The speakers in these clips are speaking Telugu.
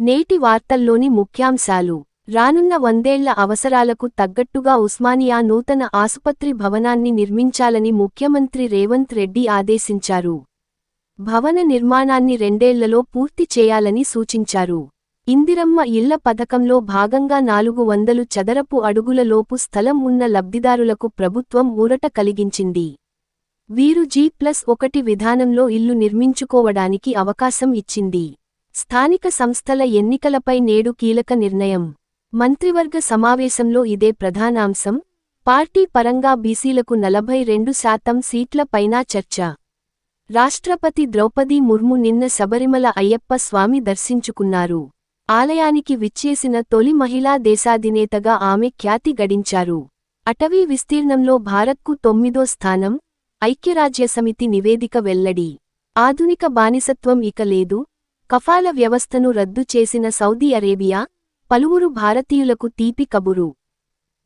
నేటి వార్తల్లోని ముఖ్యాంశాలు. రానున్న వందేళ్ళ అవసరాలకు తగ్గట్టుగా ఉస్మానియా నూతన ఆసుపత్రి భవనాన్ని నిర్మించాలని ముఖ్యమంత్రి రేవంత్ రెడ్డి ఆదేశించారు. భవన నిర్మాణాన్ని రెండేళ్ళలో పూర్తి చేయాలని సూచించారు. ఇందిరమ్మ ఇళ్ళ పథకంలో భాగంగా నాలుగు వందలు చదరపు అడుగుల లోపు స్థలం ఉన్న లబ్ధిదారులకు ప్రభుత్వం ఊరట కలిగించింది. వీరు జీ ప్లస్ ఒకటి విధానంలో ఇల్లు నిర్మించుకోవడానికి అవకాశం ఇచ్చింది. స్థానిక సంస్థల ఎన్నికలపై నేడు కీలక నిర్ణయం. మంత్రివర్గ సమావేశంలో ఇదే ప్రధానాంశం. పార్టీ పరంగా బీసీలకు నలభై రెండు శాతం సీట్ల పైనా చర్చ. రాష్ట్రపతి ద్రౌపదీ ముర్ము నిన్న శబరిమల అయ్యప్ప స్వామి దర్శించుకున్నారు. ఆలయానికి విచ్చేసిన తొలి మహిళా దేశాధినేతగా ఆమె ఖ్యాతి గడించారు. అటవీ విస్తీర్ణంలో భారత్కు తొమ్మిదో స్థానం. ఐక్యరాజ్యసమితి నివేదిక వెల్లడి. ఆధునిక బానిసత్వం ఇక లేదు. కఫాల వ్యవస్థను రద్దు చేసిన సౌదీ అరేబియా పలువురు భారతీయులకు తీపి కబురు.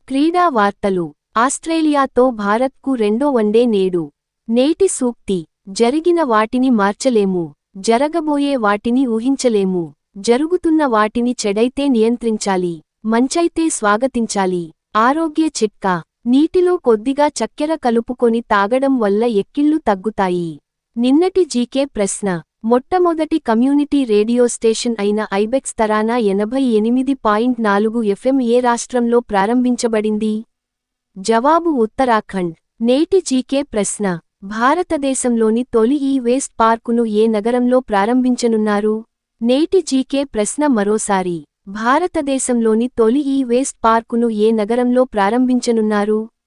క్రీడా వార్తలు. ఆస్ట్రేలియాతో భారత్కు రెండో వన్డే నేడు. నేటి సూక్తి. జరిగిన వాటిని మార్చలేము. జరగబోయే వాటిని ఊహించలేము. జరుగుతున్న వాటిని చెడైతే నియంత్రించాలి. మంచైతే స్వాగతించాలి. ఆరోగ్య చిట్కా. నీటిలో కొద్దిగా చక్కెర కలుపుకొని తాగడం వల్ల ఎక్కిళ్ళు తగ్గుతాయి. నిన్నటి జీకే ప్రశ్న. మొట్టమొదటి కమ్యూనిటీ రేడియో స్టేషన్ అయిన ఐబెక్స్ తరానా ఎనభై ఎనిమిది పాయింట్ నాలుగు ఎఫ్ఎం ఏ రాష్ట్రంలో ప్రారంభించబడింది? జవాబు ఉత్తరాఖండ్. నేటి జీకే ప్రశ్న. భారతదేశంలోని తొలి ఈ వేస్ట్ పార్కును ఏ నగరంలో ప్రారంభించనున్నారు? నేటి జీకే ప్రశ్న మరోసారి. భారతదేశంలోని తొలి ఈ వేస్ట్ పార్కును ఏ నగరంలో ప్రారంభించనున్నారు?